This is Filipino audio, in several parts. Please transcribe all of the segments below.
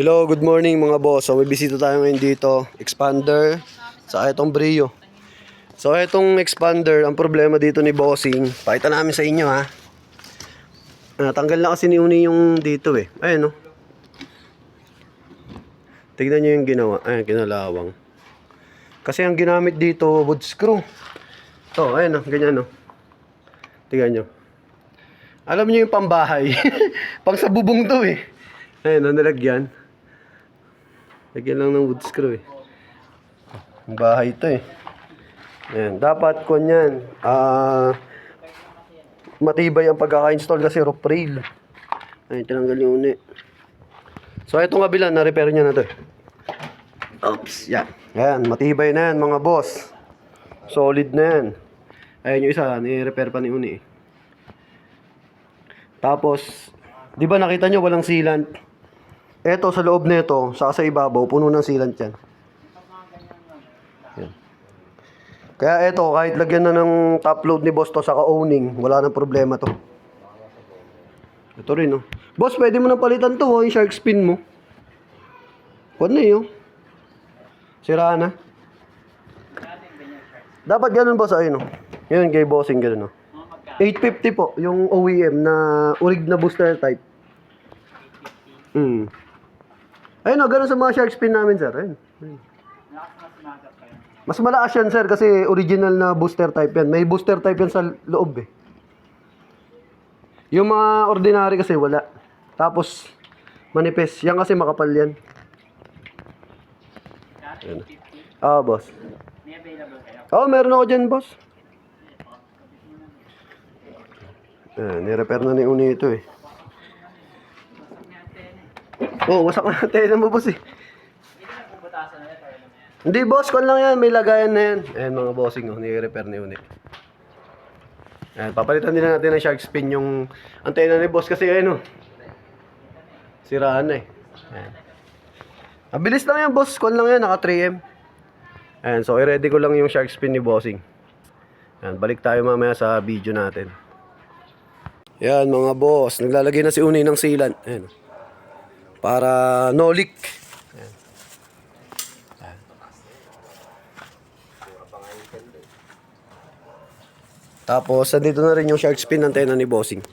Hello, good morning mga boss. So may bisita tayo ngayon dito, expander sa itong Brio. So itong expander, ang problema dito ni Bossing, pakita namin sa inyo ha. Ah, tanggal na kasi ni Uni yung dito eh. Ayun no. Tignan nyo yung ginawa. Ayun, kinalawang. Kasi ang ginamit dito, wood screw. To, ayun no, ganyan no. Tignan nyo. Alam niyo yung pambahay. Pang sa to eh. Ayun, no, nilagyan. Lagyan lang ng wood screw eh. Ang bahay to eh. Ayan, dapat kung yan, ah, matibay ang pagkaka-install kasi roof rail. Ayun, tinanggal yung uni. So, itong kabila, na-repair niya na to eh. Oops, yan. Ayan, matibay na yan mga boss. Solid na yan. Ayan yung isa, ni-repair pa ni uni eh. Tapos, di ba nakita nyo walang sealant? Eto sa loob nito, sa sa ibabaw, puno ng sealant yan. Yan. Kaya eto, kahit lagyan na ng top load ni boss to sa owning, wala nang problema to. Ito rin, oh. Boss, pwede mo na palitan to, oh, yung shark spin mo. Huwag na yun. Sira na. Dapat ganun, boss, ayun, oh. Yun, kay bossing, ganun, oh. 850 po, yung OEM na urig na booster type. Hmm. Ayun o, ganun sa mga shark spin namin, sir. Ayun. Mas malakas yan, sir, kasi original na booster type yan. May booster type yan sa loob, eh. Yung mga ordinary kasi wala. Tapos, manipis. Yan kasi makapal yan. Ayun. Ah, boss. May available kayo? Oo, meron ako dyan, boss. Eh, nirepair na ni Uni ito eh. Oo, oh, wasak na ang tela mo, boss eh. Hindi boss, kon lang yan. May lagayan na yan. Ayan, mga bossing, oh, ni-repair ni Uni. Ayan, papalitan din natin ng shark spin yung antena ni boss kasi ayun, oh. Siraan na eh. Ayan. Mabilis lang yan, boss. Kon lang yan, naka 3M. Ayan, so i-ready ko lang yung shark spin ni bossing. Ayan, balik tayo mamaya sa video natin. Yan mga boss, naglalagay na si Uni ng sealant. Ayan. Para no leak. Ayan. Ayan. Tapos, nandito na rin yung shark spin antenna ni Bossing.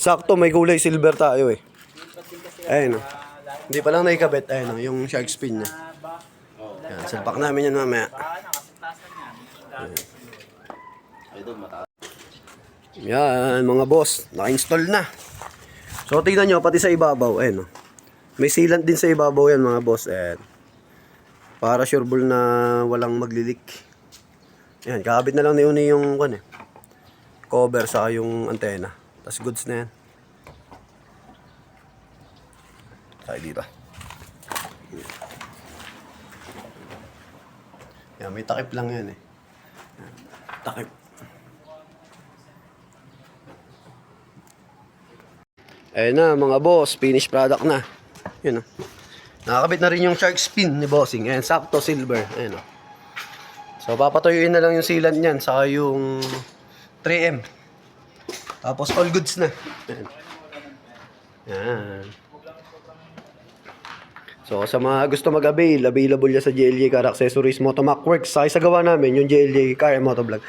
Sakto, may kulay silver tayo eh. Ayun oh. Hindi pa lang naikabit. Ayun oh, yung shark spin niya. Ayan, salpak namin yan mamaya. Nakasitasan yan. Mga boss. Naka-install na. So, tingnan nyo, pati sa ibabaw. Ayan, oh. May sealant din sa ibabaw yan, mga boss. Ayan. Para sure ball na walang maglilik. Ayan, kakabit na lang ni Uni yung, kan eh, cover sa yung antena. Tapos goods na yan. Tayo dito. Yan, may takip lang yan eh. Yan, Takip. Ayun na mga boss, finished product na. Yun oh. Nakakabit na rin yung shark spin ni Bossing. Ayan, sakto silver. Ayan oh. So papatuyuin na lang yung sealant niyan saka yung 3M. Tapos all goods na. Ayan. Yan. So sa mga gusto mag-avail, available yan sa JLJ Car Accessories Motomac Works. Sa isagawa namin yung JLJ Car and Motovlog.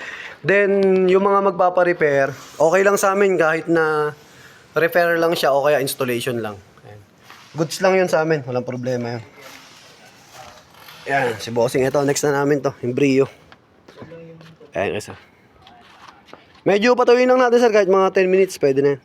Then yung mga magpapa-repair, okay lang sa amin kahit na repair lang siya o kaya installation lang. Goods lang yun sa amin, walang problema yun. Yan, si Bossing ito, next na namin to, yung Brio. Ayan, isa. Medyo patuloy lang natin sir, kahit mga 10 minutes, pwede na yan.